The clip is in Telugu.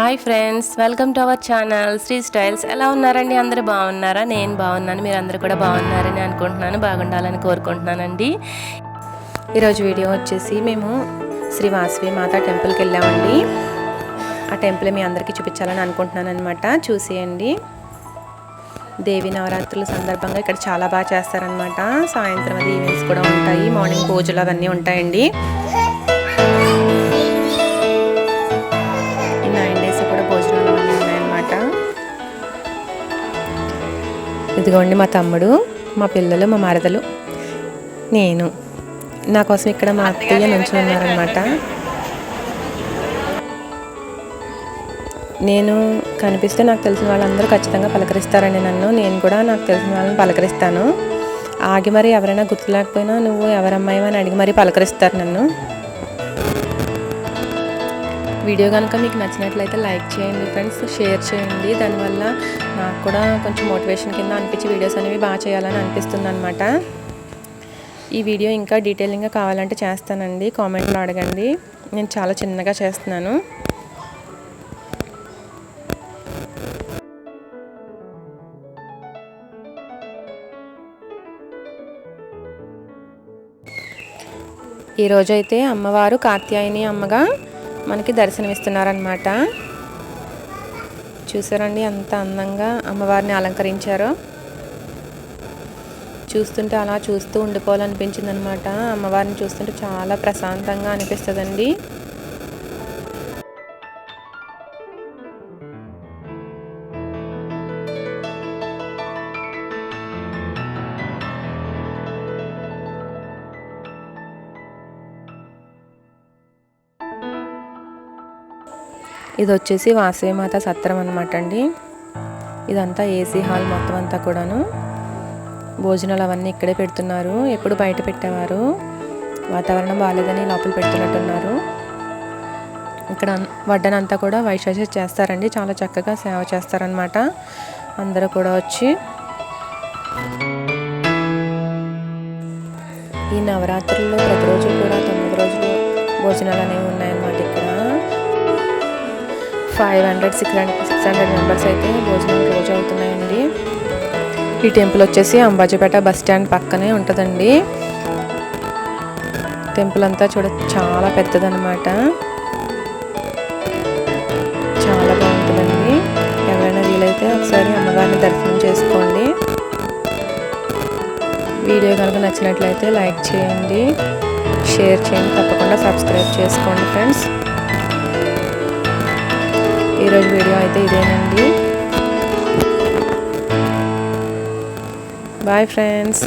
Hi friends welcome to our channel. Sri styles ఎలా ఉన్నారండి? అందరూ బాగున్నారా? నేను బాగున్నాను మీరు అందరూ కూడా బాగున్నారని అనుకుంటున్నాను బాగుండాలని కోరుకుంటున్నానండి. ఈరోజు వీడియో వచ్చేసి మేము శ్రీ వాసవి మాత టెంపుల్కి వెళ్ళామండి. ఆ టెంపుల్ మీ అందరికీ చూపించాలని అనుకుంటున్నాను అనమాట చూసేయండి. దేవి నవరాత్రుల సందర్భంగా ఇక్కడ చాలా బాగా చేస్తారనమాట సాయంత్రం అది ఈవెంట్స్ కూడా ఉంటాయి మార్నింగ్ పూజలు అవన్నీ ఉంటాయండి. ఇదిగోండి మా తమ్ముడు మా పిల్లలు మా మరదలు. నేను నా కోసం ఇక్కడ మా అత్తయ్య నుంచి ఉన్నారనమాట నేను కనిపిస్తే నాకు తెలిసిన వాళ్ళందరూ ఖచ్చితంగా పలకరిస్తారండి నన్ను. నేను కూడా నాకు తెలిసిన వాళ్ళని పలకరిస్తాను. ఆగి మరి ఎవరైనా గుర్తులేకపోయినా నువ్వు ఎవరమ్మాయి అని అడిగి మరీ పలకరిస్తారు నన్ను. వీడియో కనుక మీకు నచ్చినట్లయితే లైక్ చేయండి ఫ్రెండ్స్ షేర్ చేయండి. దానివల్ల నాకు కూడా కొంచెం మోటివేషన్ కింద అనిపించి వీడియోస్ అనేవి బాగా చేయాలని అనిపిస్తుంది అనమాట ఈ వీడియో ఇంకా డీటెయిలింగ్గా కావాలంటే చేస్తానండి. కామెంట్లో అడగండి. నేను చాలా చిన్నగా చేస్తున్నాను. ఈరోజైతే అమ్మవారు కాత్యాయని అమ్మగా మనకి దర్శనమిస్తున్నారనమాట చూసారండి ఎంత అందంగా అమ్మవారిని అలంకరించారో. చూస్తుంటే అలా చూస్తూ ఉండిపోవాలనిపించింది అనమాట అమ్మవారిని చూస్తుంటే చాలా ప్రశాంతంగా అనిపిస్తుందండి. ఇది వచ్చేసి వాసవిమాత సత్రం అనమాట అండి ఇదంతా ఏసీ హాల్ మొత్తం అంతా కూడాను. భోజనాలు అవన్నీ ఇక్కడే పెడుతున్నారు. ఎప్పుడు బయట పెట్టేవారు. వాతావరణం బాగాలేదని లోపల పెడుతున్నట్టున్నారు. ఇక్కడ వడ్డనంతా కూడా వైశాఖ చేస్తారండి. చాలా చక్కగా సేవ చేస్తారనమాట అందరూ కూడా వచ్చి. ఈ నవరాత్రుల్లో ప్రతిరోజు కూడా తొమ్మిది రోజులు భోజనాలు అనేవి ఉన్నాయన్నమాట. Five hundred six hundred six hundred members అయితే భోజనం రోజు అవుతున్నాయండి. ఈ టెంపుల్ వచ్చేసి అంబాజీపేట బస్ స్టాండ్ పక్కనే ఉంటుందండి. టెంపుల్ అంతా చూడ చాలా పెద్దదన్నమాట. చాలా బాగుంటుందండి. ఎవరైనా వీలైతే ఒకసారి అమ్మగారిని దర్శనం చేసుకోండి. వీడియో కనుక నచ్చినట్లయితే లైక్ చేయండి షేర్ చేయండి తప్పకుండా సబ్స్క్రైబ్ చేసుకోండి ఫ్రెండ్స్. ఈరోజు వీడియో అయితే ఇదేనండి బాయ్ ఫ్రెండ్స్